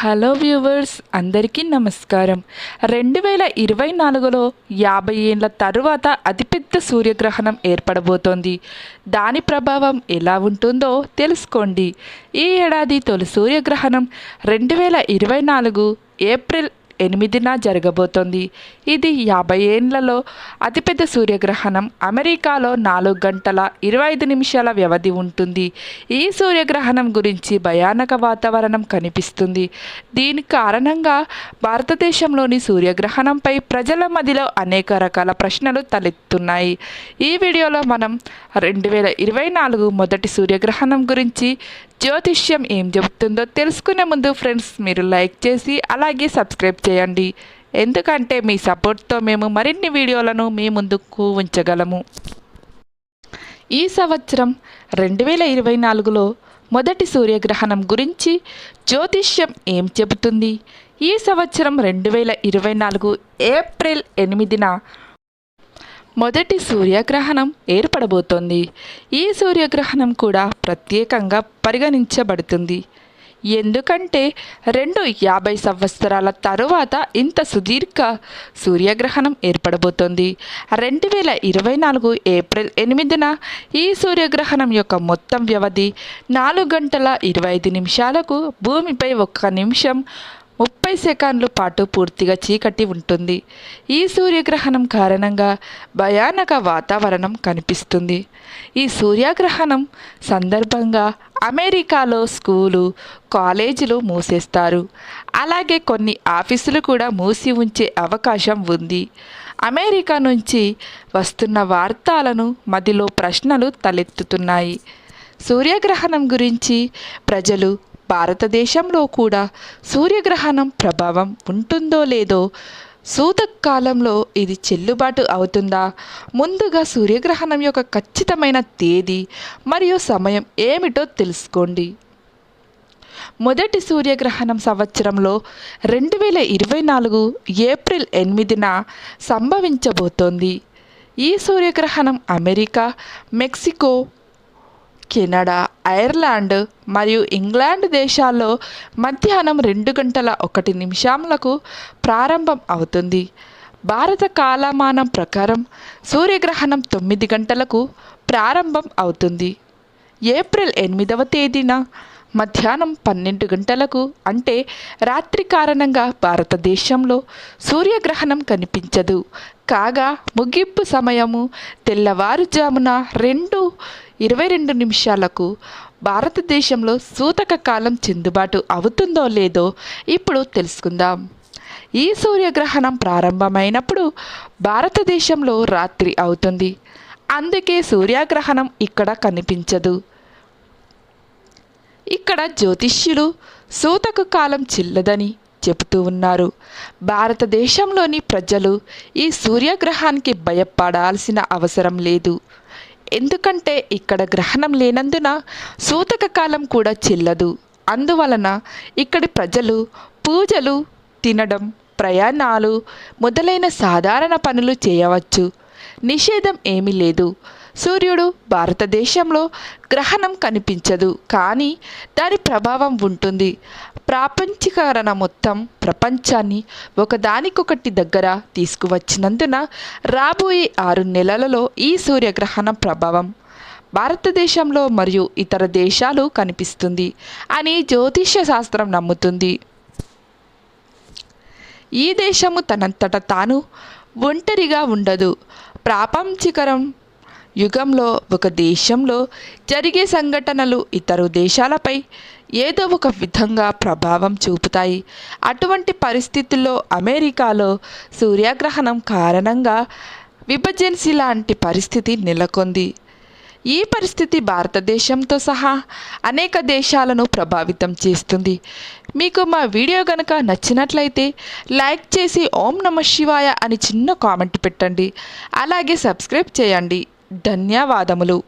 Hello viewers అందరికీ నమస్కారం. రెండు వేల ఇరవై నాలుగులో యాభై ఏళ్ళ తరువాత అతిపెద్ద సూర్యగ్రహణం ఏర్పడబోతోంది. దాని ప్రభావం ఎలా ఉంటుందో తెలుసుకోండి. ఈ ఏడాది తొలి సూర్యగ్రహణం రెండు వేల ఇరవై నాలుగు ఏప్రిల్ ఎనిమిదిన జరగబోతోంది. ఇది యాభై ఏండ్లలో అతిపెద్ద సూర్యగ్రహణం. అమెరికాలో నాలుగు గంటల ఇరవై ఐదు నిమిషాల వ్యవధి ఉంటుంది. ఈ సూర్యగ్రహణం గురించి భయానక వాతావరణం కనిపిస్తుంది. దీని కారణంగా భారతదేశంలోని సూర్యగ్రహణంపై ప్రజల మధ్యలో అనేక రకాల ప్రశ్నలు తలెత్తున్నాయి. ఈ వీడియోలో మనం రెండు వేల ఇరవై నాలుగు మొదటి సూర్యగ్రహణం గురించి జ్యోతిష్యం ఏం చెబుతుందో తెలుసుకునే ముందు ఫ్రెండ్స్ మీరు లైక్ చేసి అలాగే సబ్స్క్రైబ్ చేయండి. ఎందుకంటే మీ సపోర్ట్తో మేము మరిన్ని వీడియోలను మీ ముందుకు ఉంచగలము. ఈ సంవత్సరం రెండు వేల ఇరవై నాలుగులో మొదటి సూర్యగ్రహణం గురించి జ్యోతిష్యం ఏం చెబుతుంది? ఈ సంవత్సరం రెండు వేల ఇరవై నాలుగు ఏప్రిల్ ఎనిమిదిన మొదటి సూర్యగ్రహణం ఏర్పడబోతోంది. ఈ సూర్యగ్రహణం కూడా ప్రత్యేకంగా పరిగణించబడుతుంది. ఎందుకంటే రెండు యాభై సంవత్సరాల తరువాత ఇంత సుదీర్ఘ సూర్యగ్రహణం ఏర్పడబోతోంది. రెండు వేల ఇరవై నాలుగు ఏప్రిల్ ఎనిమిదిన ఈ సూర్యగ్రహణం యొక్క మొత్తం వ్యవధి నాలుగు గంటల ఇరవై ఐదు నిమిషాలకు భూమిపై ఒక్క నిమిషం ముప్పై సెకండ్ల పాటు పూర్తిగా చీకటి ఉంటుంది. ఈ సూర్యగ్రహణం కారణంగా భయానక వాతావరణం కనిపిస్తుంది. ఈ సూర్యగ్రహణం సందర్భంగా అమెరికాలో స్కూలు కాలేజీలు మూసేస్తారు. అలాగే కొన్ని ఆఫీసులు కూడా మూసి ఉంచే అవకాశం ఉంది. అమెరికా నుంచి వస్తున్న వార్తలను మదిలో ప్రశ్నలు తలెత్తుతున్నాయి. సూర్యగ్రహణం గురించి ప్రజలు భారతదేశంలో కూడా సూర్యగ్రహణం ప్రభావం ఉంటుందో లేదో సూతకాలంలో ఇది చెల్లుబాటు అవుతుందా? ముందుగా సూర్యగ్రహణం యొక్క ఖచ్చితమైన తేదీ మరియు సమయం ఏమిటో తెలుసుకోండి. మొదటి సూర్యగ్రహణం సంవత్సరంలో రెండు వేల ఇరవై నాలుగు ఏప్రిల్ ఎనిమిదిన సంభవించబోతోంది. ఈ సూర్యగ్రహణం అమెరికా మెక్సికో కెనడా ఐర్లాండ్ మరియు ఇంగ్లాండ్ దేశాల్లో మధ్యాహ్నం రెండు గంటల ఒకటి నిమిషాలకు ప్రారంభం అవుతుంది. భారత కాలమానం ప్రకారం సూర్యగ్రహణం తొమ్మిది గంటలకు ప్రారంభం అవుతుంది. ఏప్రిల్ ఎనిమిదవ తేదీన మధ్యాహ్నం పన్నెండు గంటలకు అంటే రాత్రి కారణంగా భారతదేశంలో సూర్యగ్రహణం కనిపించదు. కాగా ముగింపు సమయము తెల్లవారుజామున రెండు ఇరవై రెండు నిమిషాలకు భారతదేశంలో సూతక కాలం చెందుబాటు అవుతుందో లేదో ఇప్పుడు తెలుసుకుందాం. ఈ సూర్యగ్రహణం ప్రారంభమైనప్పుడు భారతదేశంలో రాత్రి అవుతుంది. అందుకే సూర్యగ్రహణం ఇక్కడ కనిపించదు. ఇక్కడ జ్యోతిష్యులు సూతక కాలం చిల్లదని చెబుతూ ఉన్నారు. భారతదేశంలోని ప్రజలు ఈ సూర్యగ్రహానికి భయపడాల్సిన అవసరం లేదు. ఎందుకంటే ఇక్కడ గ్రహణం లేనందున సూతక కాలం కూడా చెల్లదు. అందువలన ఇక్కడి ప్రజలు పూజలు తినడం ప్రయాణాలు మొదలైన సాధారణ పనులు చేయవచ్చు. నిషేధం ఏమీ లేదు. సూర్యుడు భారతదేశంలో గ్రహణం కనిపించదు కానీ దాని ప్రభావం ఉంటుంది. ప్రాపంచీకరణ మొత్తం ప్రపంచాన్ని ఒకదానికొకటి దగ్గర తీసుకువచ్చినందున రాబోయే ఆరు నెలలలో ఈ సూర్యగ్రహణం ప్రభావం భారతదేశంలో మరియు ఇతర దేశాలు కనిపిస్తుంది అని జ్యోతిష్య శాస్త్రం నమ్ముతుంది. ఈ దేశము తనంతట తాను ఒంటరిగా ఉండదు. ప్రాపంచికరం యుగంలో ఒక దేశంలో జరిగే సంఘటనలు ఇతర దేశాలపై ఏదో ఒక విధంగా ప్రభావం చూపుతాయి. అటువంటి పరిస్థితుల్లో అమెరికాలో సూర్యగ్రహణం కారణంగా విభజన్సీ లాంటి పరిస్థితి నెలకొంది. ఈ పరిస్థితి భారతదేశంతో సహా అనేక దేశాలను ప్రభావితం చేస్తుంది. మీకు మా వీడియో కనుక నచ్చినట్లయితే లైక్ చేసి ఓం నమ శివాయ అని చిన్న కామెంట్ పెట్టండి. అలాగే సబ్స్క్రైబ్ చేయండి. ధన్యవాదములు.